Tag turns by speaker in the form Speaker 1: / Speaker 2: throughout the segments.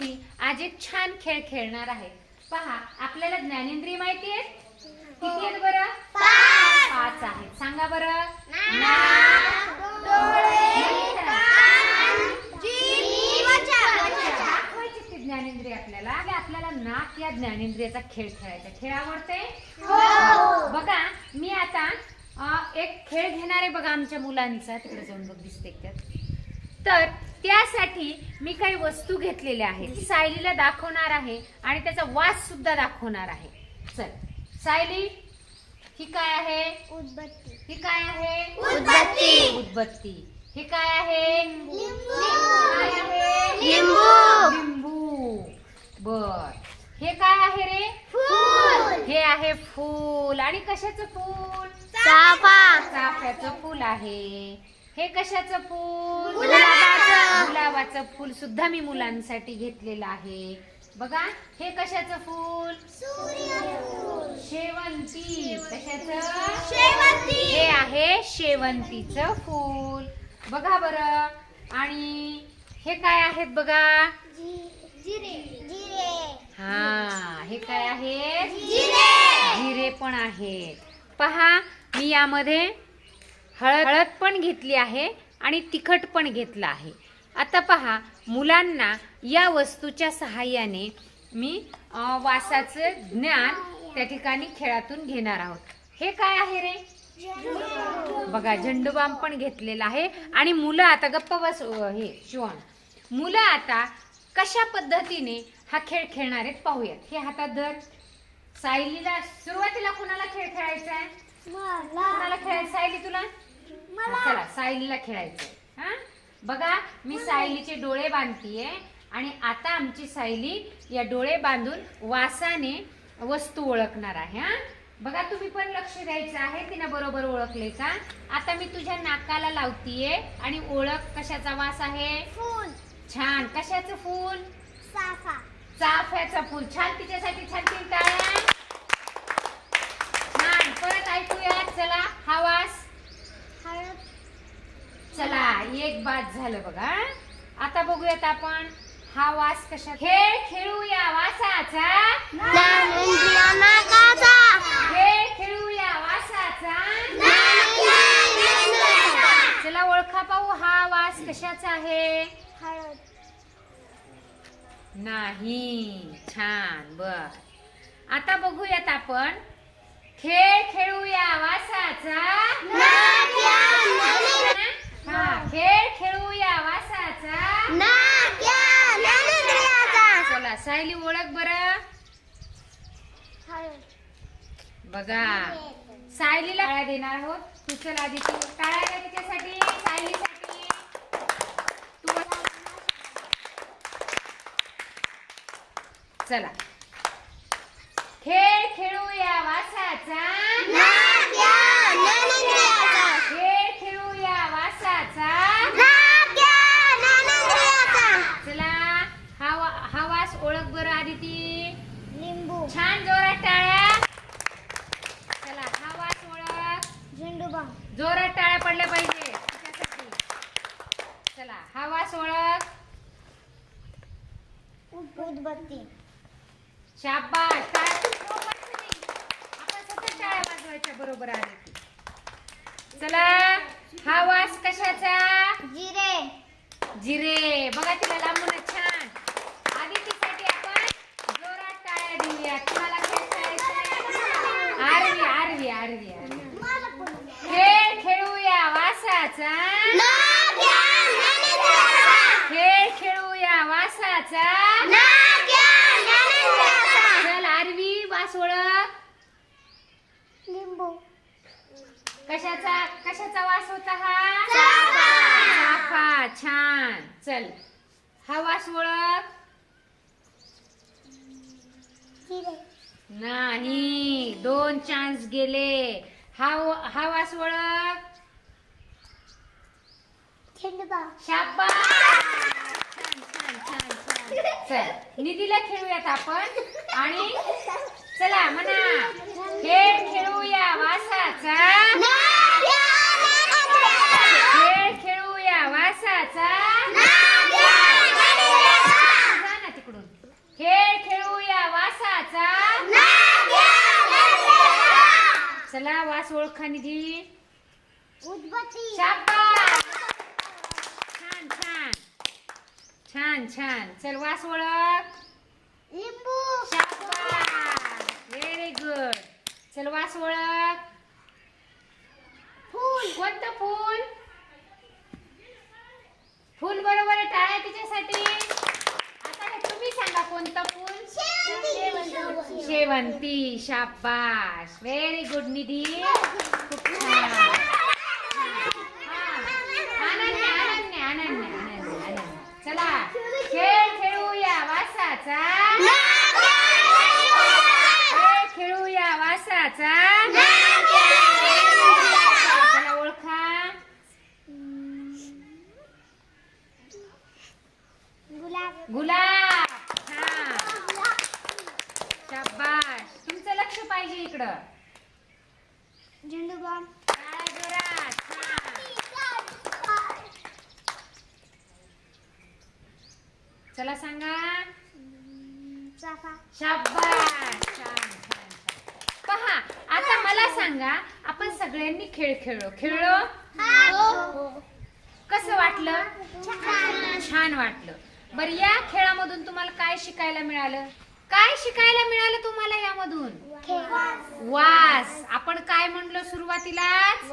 Speaker 1: वरती आज एक छान खेळ खेळणार आहे. पहा आपल्याला ज्ञानेंद्रिय माहिती आहे किती आहेत बरं? पाच. आहेत. सांगा बरं. दाखवायची ती ज्ञानेंद्रिय आपल्याला. आपल्याला नाक या ज्ञानेंद्रियाचा खेळ खेळायचा. खेळ आवडते? बघा मी आता एक खेळ घेणार आहे बघा आमच्या मुलांचा. तिकडे जाऊन बघ दिसते तर त्यासाठी मी काही वस्तू घेतलेल्या आहेत. ती सायलीला दाखवणार आहे आणि त्याचा वास सुद्धा दाखवणार आहे. चल. सायली ही काय आहे? ही काय आहे?
Speaker 2: उदबत्ती.
Speaker 1: उदबत्ती. हे काय आहे?
Speaker 2: लिंबू.
Speaker 1: लिंबू. बर. हे काय आहे रे? हे आहे फूल. आणि कशाचं फूल? चाफ्याचं फूल आहे. हे कशाचं फूल?
Speaker 2: गुलाबाचं.
Speaker 1: गुलाबाचं फूल सुद्धा मी मुलांसाठी घेतलेलं आहे. बघा हे कशाचं फूल? शेवंती. कशाचं? हे आहे शेवंतीचं फूल. बघा बरं. आणि हे काय आहेत बघा? हा हे काय आहे जिरे पण आहेत. पहा मी यामध्ये हळद हळद पण घेतली आहे आणि तिखट पण घेतलं आहे. आता पहा मुलांना या वस्तूच्या सहाय्याने मी वासाचं ज्ञान त्या ठिकाणी खेळातून घेणार आहोत. हे काय आहे रे? बघा झेंडूबाम पण घेतलेला आहे आणि मुलं आता गप्प बस हे शिवण. मुलं आता कशा पद्धतीने हा खेळ खेळणार आहेत पाहूयात. हे हातात धर. सायलीला सुरुवातीला कुणाला खेळ खेळायचा आहे? कुणाला खेळायचं सायली तुला? चला सायलीला खेळायचं हा? बघा मी सायलीचे डोळे बांधतीये आणि आता आमची सायली या डोळे बांधून वासाने वस्तू ओळखणार आहे हा? बघा तुम्ही पण लक्ष द्यायचं आहे तिनं बरोबर ओळखले का आता मी तुझ्या नाकाला लावतीये आणि ओळख कशाचा वास आहे? छान. कशाचं फूल? चाफ्याचं फूल. छान तिच्यासाठी छान तीन टाळ्या छान. परत ऐकूया चला हा वास. चला एक बाद झालं बघा. आता बघूयात आपण हा वास कशा खेळ खेळूया वासाचा. खेळ खेळूया वासाचा. चला ओळखा पाहू हा वास कशाचा आहे. नाही छान बर. आता बघूयात आपण. खेळ खेळूया वासाचा. हा खेळ खेळूया वासाचा. चला सायली ओळख बर. बघा. सायलीला टाळ्या देणार आहोत. तू चल आधी तू टाळ्या द्या तिच्यासाठी सायलीसाठी. तू. चला. खेळ खेळूया वासाचा खेळ खेळूया वासाचा चला हा वा- हा वास ओळख बरं आधी ती
Speaker 2: लिंबू
Speaker 1: छान जोरात टाळ्या चला हा वास ओळख
Speaker 2: झेंडूबाम
Speaker 1: जोरात टाळ्या पडल्या पाहिजे. चला हा वास ओळख.
Speaker 2: उदबत्ती.
Speaker 1: शाबाश. आपण सतत टाळ्या वाजवायच्या बरोबर आले. चला हा वास कशाचा?
Speaker 2: जिरे.
Speaker 1: जिरे. बघा तिला लांबूनच छान. आधी तिसाठी आपण जोरात टाळ्या देऊया. तुम्हाला? RV RV RV RV. वासाचा? खेळ खेळूया वासाचा. चल आरवी वास ओळख.
Speaker 2: लिंबू.
Speaker 1: कशाचा कशाचा वास होता हा?
Speaker 2: चाफा.
Speaker 1: छान. चल हा वास ओळख. नाही दोन चान्स गेले. हा हा वास ओळख.
Speaker 2: झेंडूबाम
Speaker 1: शाबास! छान छान छान छान चल निधीला खेळूयात आपण. आणि चला म्हणा. खेळ खेळूया वासाचा. खेळ खेळूया वासाचा. जा ना तिकडून. खेळ खेळूया वासाचा. चला वास ओळखा निधी.
Speaker 2: उदबत्ती
Speaker 1: शाबास छान छान छान छान. चल वास ओळख.
Speaker 2: लिंबू.
Speaker 1: व्हेरी गुड चल वास ओळख.
Speaker 2: फूल.
Speaker 1: कोणतं फूल? फूल बरोबर आहे टाळ्या तिच्यासाठी. आता तुम्ही सांगा कोणतं फूल?
Speaker 2: शेवंती.
Speaker 1: शेवंती. शाबाश व्हेरी गुड निधी. खूप छान हा. अनन्य अनन्य अनन्य अनन्य अनन्य चला खेळ खेळूया वासाचा खेळ खेळूया चला ओळखा.
Speaker 2: गुलाब.
Speaker 1: छान शाबाश तुमचं लक्ष पाहिजे इकडं.
Speaker 2: झेंडू बाम
Speaker 1: टाळ्या जोरात छान चला सांगा शाबास छान. मला सांगा आपण सगळ्यांनी खेळ खेळलो. खेळलो? कसं वाटलं? छान वाटलं. बरं या खेळामधून तुम्हाला काय शिकायला मिळालं? काय शिकायला मिळालं तुम्हाला यामधून? वास. आपण काय म्हणलो सुरुवातीलाच?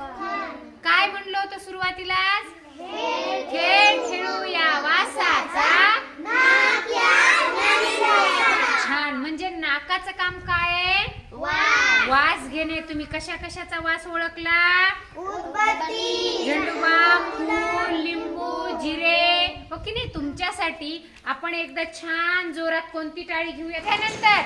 Speaker 1: काय म्हणलो होतं सुरुवातीलाच? खेळ खेळूया. वासाचा. छान. म्हणजे नाकाचं काम काय घेणे तुम्ही कशा कशाचा वास ओळखला? झेंडूबाम फूल लिंबू जिरे. हो की नाही? तुमच्यासाठी आपण एकदा छान जोरात कोणती टाळी घेऊया? त्यानंतर